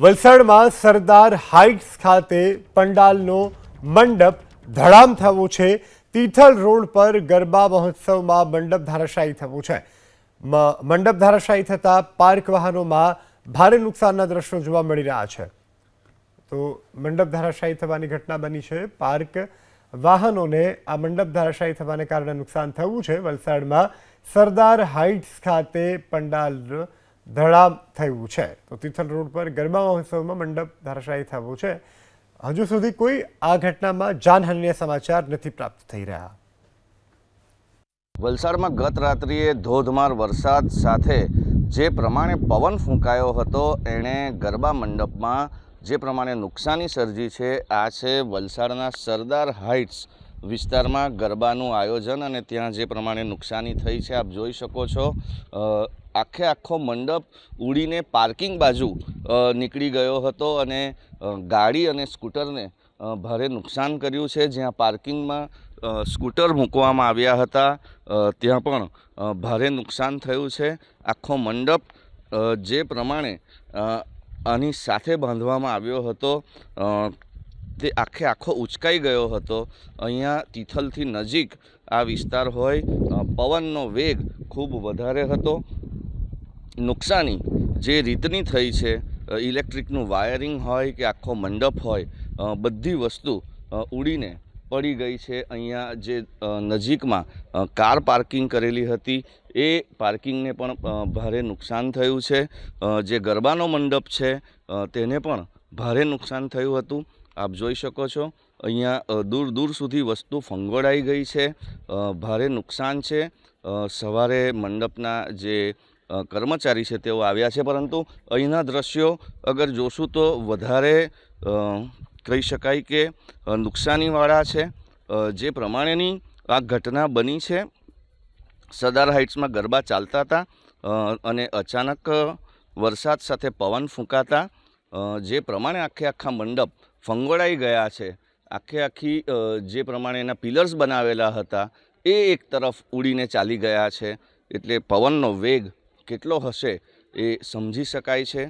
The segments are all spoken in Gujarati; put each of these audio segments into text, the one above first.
વલસાડમાં સરદાર હાઇટ્સ ખાતે પંડાલનો મંડપ ધડામ થવો છે. તિથલ રોડ પર ગરબા મહોત્સવમાં મંડપ ધારાશાયી થવું છે. મંડપ ધારાશાયી થતાં પાર્ક વાહનોમાં ભારે નુકસાનના દ્રશ્યો જોવા મળી રહ્યા છે. તો મંડપ ધારાશાયી થવાની ઘટના બની છે. પાર્ક વાહનોને આ મંડપ ધારાશાયી થવાને કારણે નુકસાન થયું છે. વલસાડમાં સરદાર હાઇટ્સ ખાતે પંડાલ ધડામ થયું છે. તો તિથલ રોડ પર ગરબા મહોત્સવમાં મંડપ ધરાશાયી થયો છે. હજુ સુધી કોઈ આ ઘટનામાં જાનહાનિના સમાચાર નથી પ્રાપ્ત થઈ રહ્યા. વલસાડમાં ગત રાત્રિએ ધોધમાર વરસાદ સાથે જે પ્રમાણે પવન ફૂંકાયો હતો, એણે ગરબા મંડપમાં જે પ્રમાણે નુકસાની સર્જી છે, આ છે વલસાડના સરદાર હાઇટ્સ વિસ્તારમાં ગરબાનું આયોજન અને ત્યાં જે પ્રમાણે નુકસાની થઈ છે, આપ જોઈ શકો છો. આખે આખો મંડપ ઉડીને પાર્કિંગ બાજુ નીકળી ગયો હતો અને ગાડી અને સ્કૂટરને ભારે નુકસાન કર્યું છે. જ્યાં પાર્કિંગમાં સ્કૂટર મૂકવામાં આવ્યા હતા ત્યાં પણ ભારે નુકસાન થયું છે. આખો મંડપ જે પ્રમાણે આની સાથે બાંધવામાં આવ્યો હતો તે આખે આખો ઉચકાઈ ગયો હતો. અહીંયા તિથલથી નજીક આ વિસ્તાર હોય પવનનો વેગ ખૂબ વધારે હતો. નુકસાની જે રીતની થઈ છે ઇલેક્ટ્રિકનું વાયરિંગ હોય કે આખો મંડપ હોય બધી વસ્તુ ઉડીને પડી ગઈ છે. અહીંયા જે નજીકમાં કાર પાર્કિંગ કરેલી હતી. એ પાર્કિંગને પણ ભારે નુકસાન થયું છે. જે ગરબાનો મંડપ છે તેને પણ ભારે નુકસાન થયું હતું. આપ જોઈ શકો છો, અહીંયા દૂર દૂર સુધી વસ્તુ ફંગોળાઈ ગઈ છે ભારે નુકસાન છે સવારે મંડપના જે કર્મચારી છે તેઓ આવ્યા છે, પરંતુ અહીંના દ્રશ્યો અગર જોશું તો વધારે કહી શકાય કે નુકસાનીવાળા છે જે પ્રમાણેની આ ઘટના બની છે. સરદાર હાઇટ્સમાં ગરબા ચાલતા હતા અને અચાનક વરસાદ સાથે પવન ફૂંકાતા જે પ્રમાણે આખે આખા મંડપ ફંગોળાઈ ગયા છે. આખે આખી જે પ્રમાણે એના પિલર્સ બનાવેલા હતા, એ એક તરફ ઉડીને ચાલી ગયા છે. એટલે પવનનો વેગ કેટલો હશે એ સમજી શકાય છે.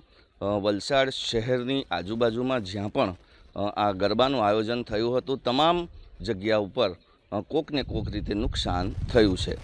વલસાડ શહેરની આજુબાજુમાં જ્યાં પણ આ ગરબાનું આયોજન થયું હતું, તમામ જગ્યા ઉપર કોક ને કોક રીતે નુકસાન થયું છે.